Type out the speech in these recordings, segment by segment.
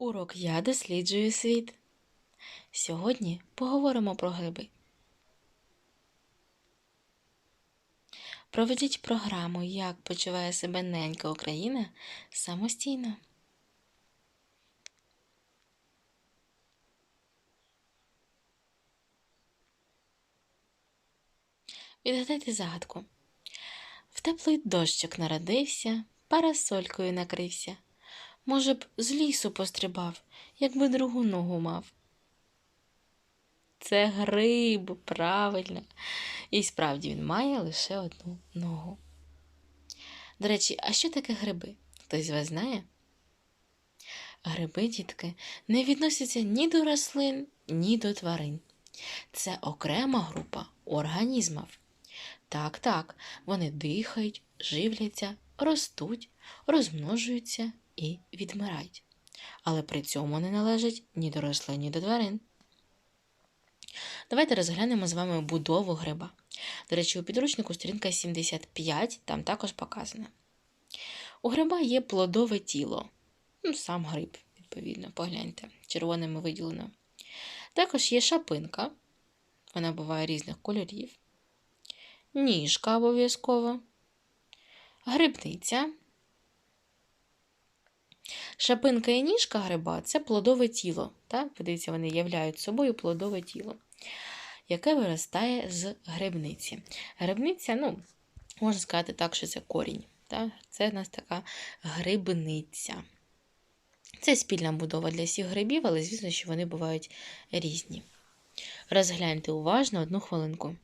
Урок Я досліджую світ. Сьогодні поговоримо про гриби. Проведіть програму Як почуває себе ненька Україна самостійно. Відгадайте загадку. В теплий дощик народився, парасолькою накрився. Може б, з лісу пострибав, якби другу ногу мав. Це гриб, правильно. І справді він має лише одну ногу. До речі, а що таке гриби? Хтось з вас знає? Гриби, дітки, не відносяться ні до рослин, ні до тварин. Це окрема група організмів. Так, так, вони дихають, живляться, ростуть, розмножуються і відмирають. Але при цьому не належать ні до рослин, ні до тварин. Давайте розглянемо з вами будову гриба. До речі, у підручнику сторінка 75 там також показано. У гриба є плодове тіло. Ну, сам гриб, відповідно, погляньте, червоними виділено. Також є шапинка, вона буває різних кольорів, ніжка обов'язково, грибниця. Шапинка і ніжка гриба це плодове тіло. Так? Подивіться, вони являють собою плодове тіло, яке виростає з грибниці. Грибниця, ну, можна сказати так, що це корінь. Так? Це в нас така грибниця. Це спільна будова для всіх грибів, але звісно, що вони бувають різні. Розгляньте уважно одну хвилинку.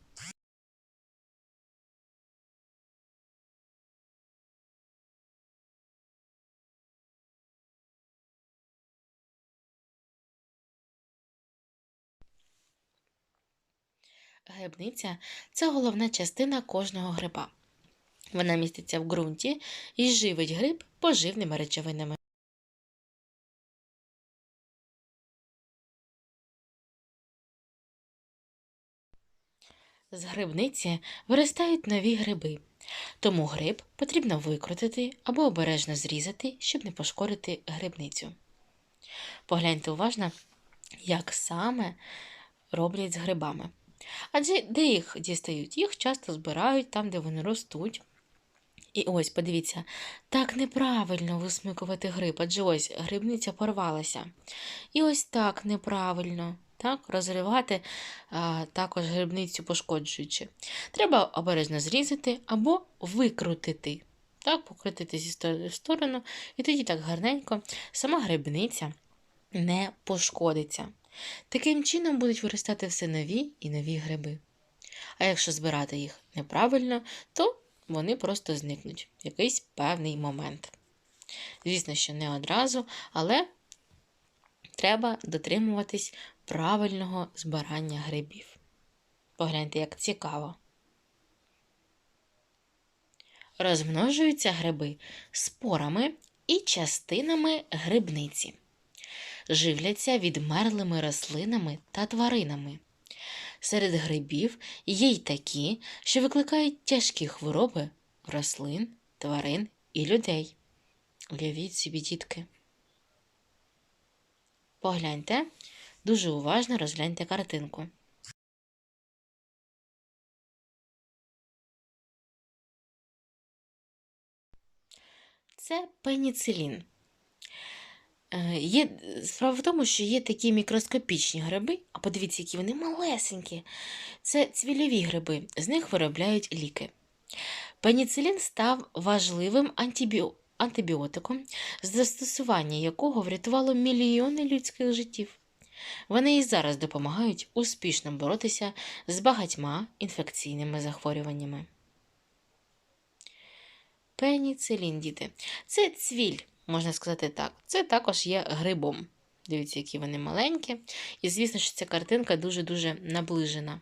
Грибниця це головна частина кожного гриба. Вона міститься в ґрунті і живить гриб поживними речовинами. З грибниці виростають нові гриби, тому гриб потрібно викрутити або обережно зрізати, щоб не пошкодити грибницю. Погляньте уважно, як саме роблять з грибами. Адже де їх дістають? Їх часто збирають там, де вони ростуть. І ось, подивіться, так неправильно висмикувати гриб, адже ось грибниця порвалася. І ось так неправильно так, розривати а, також грибницю пошкоджуючи. Треба обережно зрізати або викрутити. Так, покрутити зі сторону, і тоді так гарненько сама грибниця не пошкодиться. Таким чином будуть виростати все нові і нові гриби. А якщо збирати їх неправильно, то вони просто зникнуть в якийсь певний момент. Звісно, що не одразу, але треба дотримуватись правильного збирання грибів. Погляньте, як цікаво. Розмножуються гриби спорами і частинами грибниці живляться відмерлими рослинами та тваринами. Серед грибів є й такі, що викликають тяжкі хвороби рослин, тварин і людей. Уявіть собі, дітки. Погляньте, дуже уважно розгляньте картинку. Це пеніцилін. Е, Є, Справа в тому, що є такі мікроскопічні гриби, а подивіться, які вони малесенькі. Це цвільові гриби, з них виробляють ліки. Пеніцилін став важливим антибіо... антибіотиком, застосування якого врятувало мільйони людських життів. Вони і зараз допомагають успішно боротися з багатьма інфекційними захворюваннями. Пеніцилін, діти. Це цвіль можна сказати так. Це також є грибом. Дивіться, які вони маленькі. І, звісно, що ця картинка дуже-дуже наближена.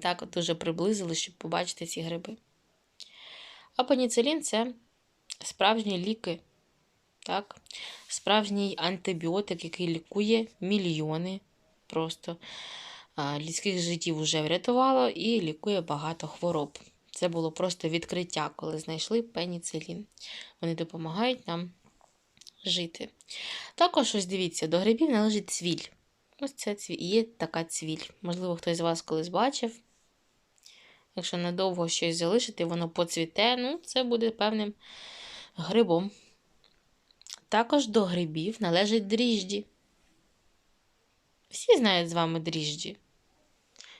Так, дуже приблизили, щоб побачити ці гриби. А пеніцилін це справжні ліки. Так? Справжній антибіотик, який лікує мільйони просто людських життів вже врятувало і лікує багато хвороб. Це було просто відкриття, коли знайшли пеніцилін. Вони допомагають нам жити. Також, ось дивіться, до грибів належить цвіль. Ось це цвіль. Є така цвіль. Можливо, хтось з вас колись бачив. Якщо надовго щось залишити, воно поцвіте, ну, це буде певним грибом. Також до грибів належать дріжджі. Всі знають з вами дріжджі.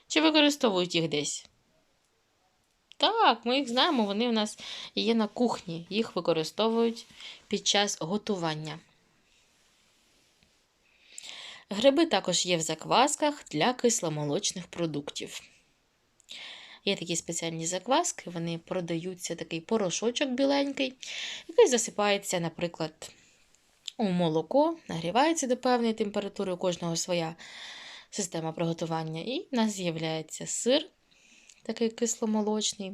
Чи використовують їх десь? Так, ми їх знаємо, вони в нас є на кухні. Їх використовують під час готування. Гриби також є в заквасках для кисломолочних продуктів. Є такі спеціальні закваски, вони продаються такий порошочок біленький, який засипається, наприклад, у молоко, нагрівається до певної температури, у кожного своя система приготування. І в нас з'являється сир, такий кисломолочний,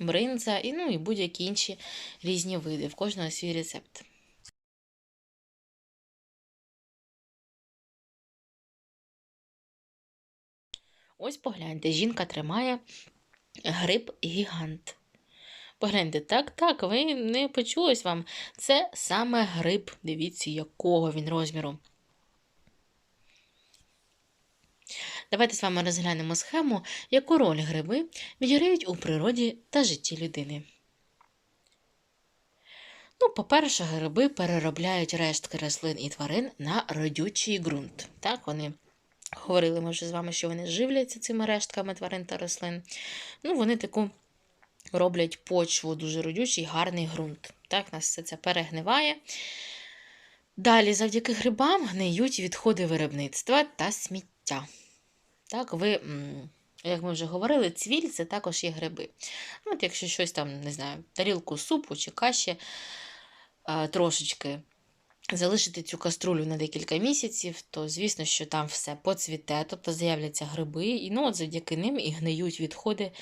бринза і, ну, і будь-які інші різні види. В кожного свій рецепт. Ось погляньте, жінка тримає гриб гігант. Погляньте, так, так, ви не почулось вам. Це саме гриб. Дивіться, якого він розміру. Давайте з вами розглянемо схему, яку роль гриби відіграють у природі та житті людини. Ну, по-перше, гриби переробляють рештки рослин і тварин на родючий ґрунт. Так, вони говорили ми вже з вами, що вони живляться цими рештками тварин та рослин. Ну, вони таку роблять почву дуже родючий, гарний ґрунт. Так, нас все це перегниває. Далі, завдяки грибам, гниють відходи виробництва та сміття. Так, ви, як ми вже говорили, цвіль це також є гриби. Ну, От Якщо щось там, не знаю, тарілку супу чи каші трошечки залишити цю каструлю на декілька місяців, то звісно, що там все поцвіте, тобто з'являться гриби, і ну, от завдяки ним і гниють відходи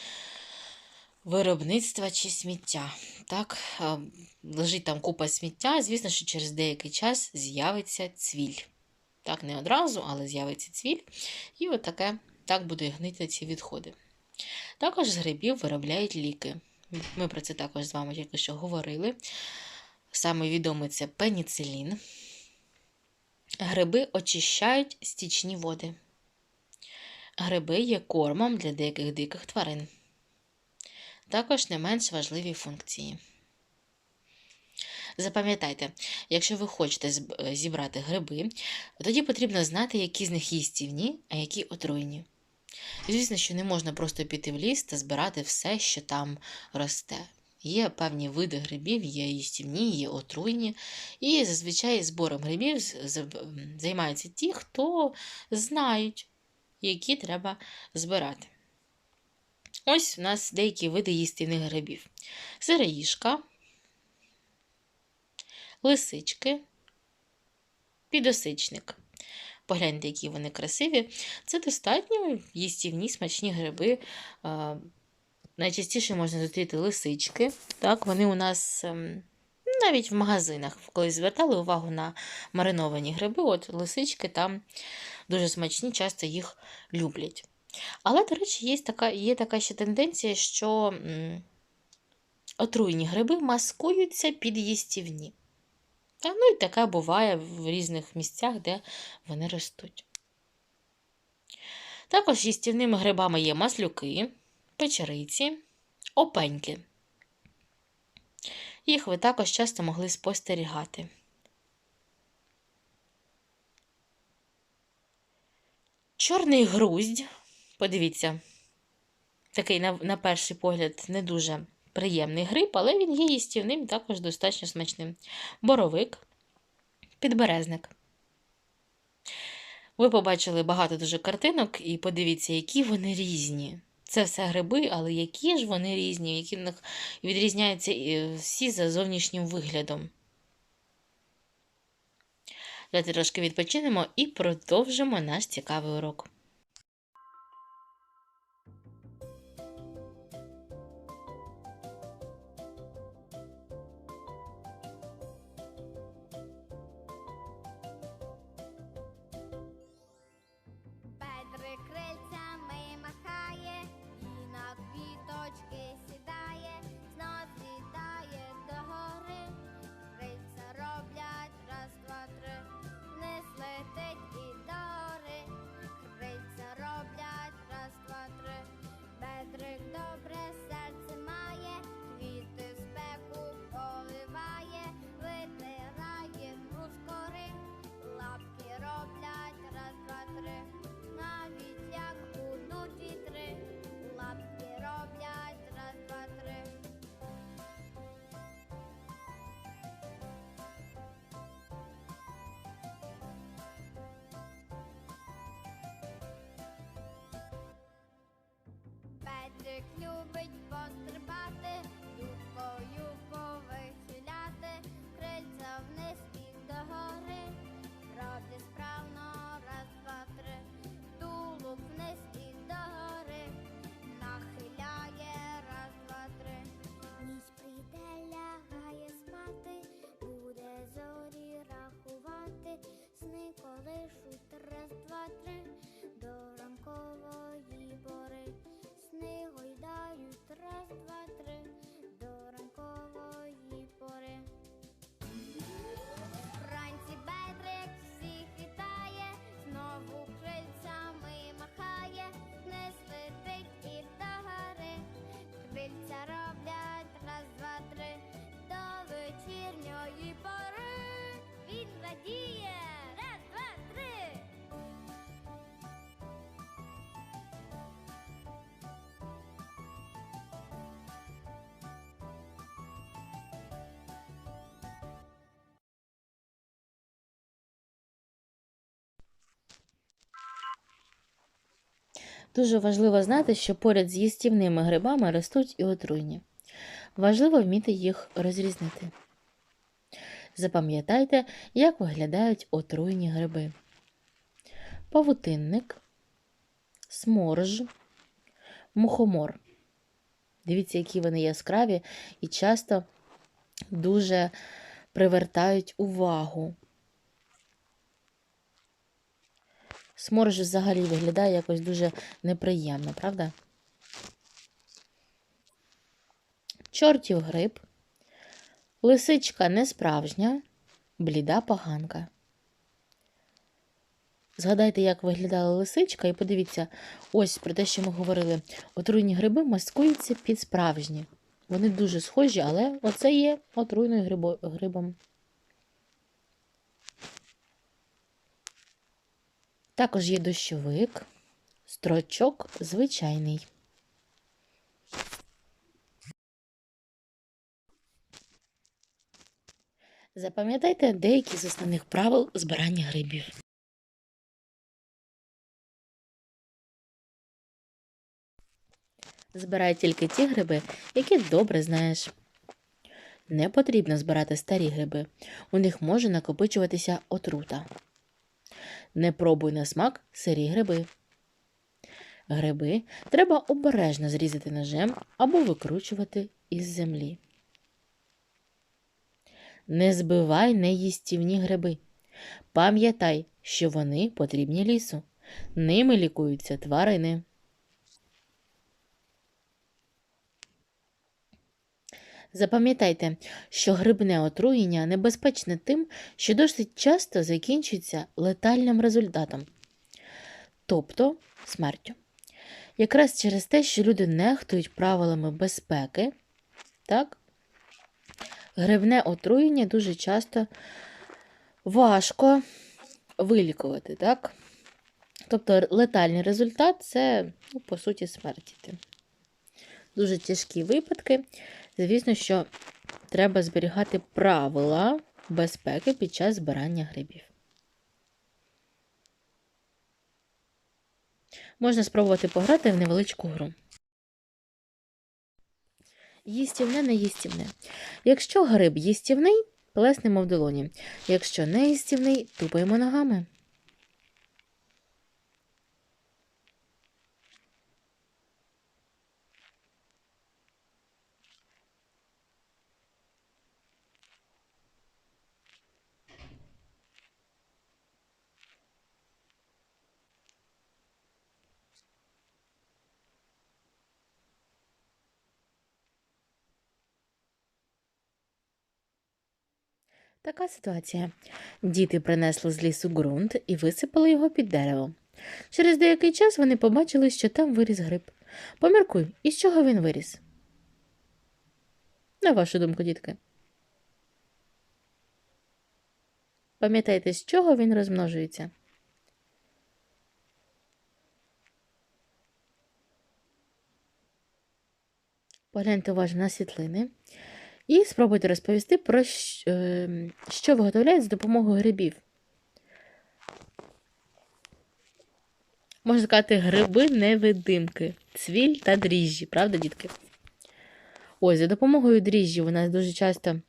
виробництва чи сміття. Так, Лежить там купа сміття, звісно, що через деякий час з'явиться цвіль. Так, не одразу, але з'явиться цвіль. І от таке, так буде гнити ці відходи. Також з грибів виробляють ліки. Ми про це також з вами тільки що говорили. Саме відомий це пеніцилін. Гриби очищають стічні води. Гриби є кормом для деяких диких тварин. Також не менш важливі функції. Запам'ятайте, якщо ви хочете зібрати гриби, тоді потрібно знати, які з них їстівні, а які отруйні. Звісно, що не можна просто піти в ліс та збирати все, що там росте. Є певні види грибів, є їстівні, є отруйні. І зазвичай збором грибів займаються ті, хто знають, які треба збирати. Ось у нас деякі види їстівних грибів: сироїжка, лисички, підосичник. Погляньте, які вони красиві. Це достатньо їстівні смачні гриби. Найчастіше можна зустріти лисички. Так, Вони у нас ем, навіть в магазинах, коли звертали увагу на мариновані гриби, от лисички там дуже смачні, часто їх люблять. Але, до речі, є така є така ще тенденція, що отруйні гриби маскуються під їстівні. Та, ну і таке буває в різних місцях, де вони ростуть. Також їстівними грибами є маслюки, печериці, опеньки. Їх ви також часто могли спостерігати. Чорний груздь, подивіться, такий, на, на перший погляд, не дуже приємний гриб, але він є їстівним також достатньо смачним. Боровик, підберезник. Ви побачили багато дуже картинок, і подивіться, які вони різні. Це все гриби, але які ж вони різні, які в них відрізняються всі за зовнішнім виглядом. Давайте трошки відпочинемо і продовжимо наш цікавий урок. Петрик любить пострибати, юбкою повихиляти, крильця вниз і догори. Дуже важливо знати, що поряд з їстівними грибами ростуть і отруйні. Важливо вміти їх розрізнити. Запам'ятайте, як виглядають отруйні гриби. Павутинник, сморж, мухомор. Дивіться, які вони яскраві і часто дуже привертають увагу. Сморж взагалі виглядає якось дуже неприємно, правда? Чортів гриб, лисичка несправжня, бліда поганка. Згадайте, як виглядала лисичка, і подивіться, ось про те, що ми говорили. Отруйні гриби маскуються під справжні. Вони дуже схожі, але оце є отруйною грибом. Також є дощовик, строчок звичайний. Запам'ятайте деякі з основних правил збирання грибів. Збирай тільки ті гриби, які добре знаєш. Не потрібно збирати старі гриби. У них може накопичуватися отрута. Не пробуй на смак сирі гриби. Гриби треба обережно зрізати ножем або викручувати із землі. Не збивай неїстівні гриби. Пам'ятай, що вони потрібні лісу. Ними лікуються тварини. Запам'ятайте, що грибне отруєння небезпечне тим, що досить часто закінчується летальним результатом, тобто смертю. Якраз через те, що люди нехтують правилами безпеки, так, грибне отруєння дуже часто важко вилікувати. Так? Тобто летальний результат це, ну, по суті, смерть. Дуже тяжкі випадки. Звісно, що треба зберігати правила безпеки під час збирання грибів. Можна спробувати пограти в невеличку гру. Їстівне, не їстівне. Якщо гриб їстівний, плеснемо в долоні. Якщо не їстівний, тупаємо ногами. Така ситуація. Діти принесли з лісу ґрунт і висипали його під дерево. Через деякий час вони побачили, що там виріс гриб. Поміркуй, із чого він виріс? На вашу думку, дітки. Пам'ятайте, з чого він розмножується? Погляньте уважно на світлини і спробуйте розповісти про щ- е, що виготовляють з допомогою грибів. Можна сказати, гриби невидимки. цвіль та дріжджі, правда, дітки? Ось, за допомогою дріжджів у нас дуже часто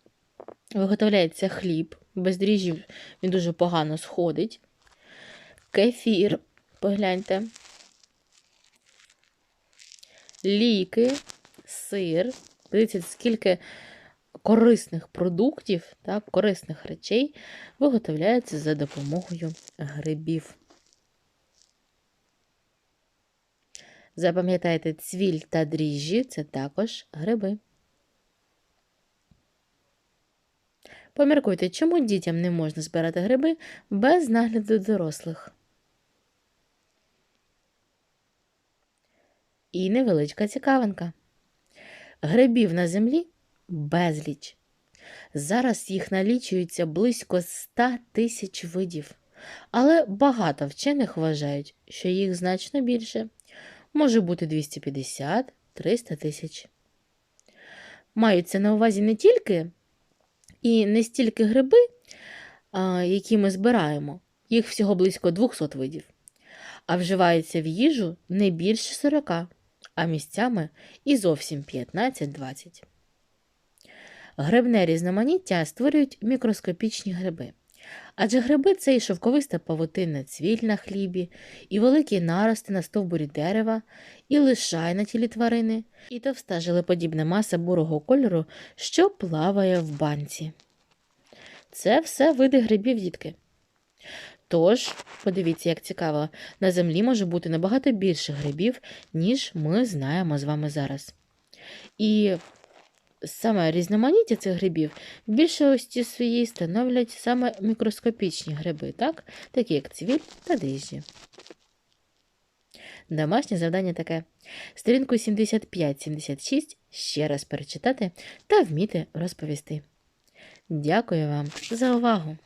виготовляється хліб. Без дріжджів він дуже погано сходить. Кефір, погляньте. Ліки, сир. Дивіться, скільки корисних продуктів, так, корисних речей виготовляється за допомогою грибів. Запам'ятайте, цвіль та дріжджі це також гриби. Поміркуйте, чому дітям не можна збирати гриби без нагляду дорослих. І невеличка цікавинка. Грибів на землі безліч. Зараз їх налічується близько 100 тисяч видів, але багато вчених вважають, що їх значно більше. Може бути 250-300 тисяч. Маються на увазі не тільки і не стільки гриби, які ми збираємо, їх всього близько 200 видів, а вживаються в їжу не більше 40, а місцями і зовсім 15-20. Грибне різноманіття створюють мікроскопічні гриби. Адже гриби це і шовковиста павутинна цвіль на хлібі, і великі нарости на стовбурі дерева, і лишай на тілі тварини, і товста жилеподібна маса бурого кольору, що плаває в банці. Це все види грибів, дітки. Тож, подивіться, як цікаво, на землі може бути набагато більше грибів, ніж ми знаємо з вами зараз. І саме різноманіття цих грибів в більшості своїй становлять саме мікроскопічні гриби, так? такі як цвіль та дріжджі. Домашнє завдання таке: сторінку 75-76 ще раз перечитати та вміти розповісти. Дякую вам за увагу!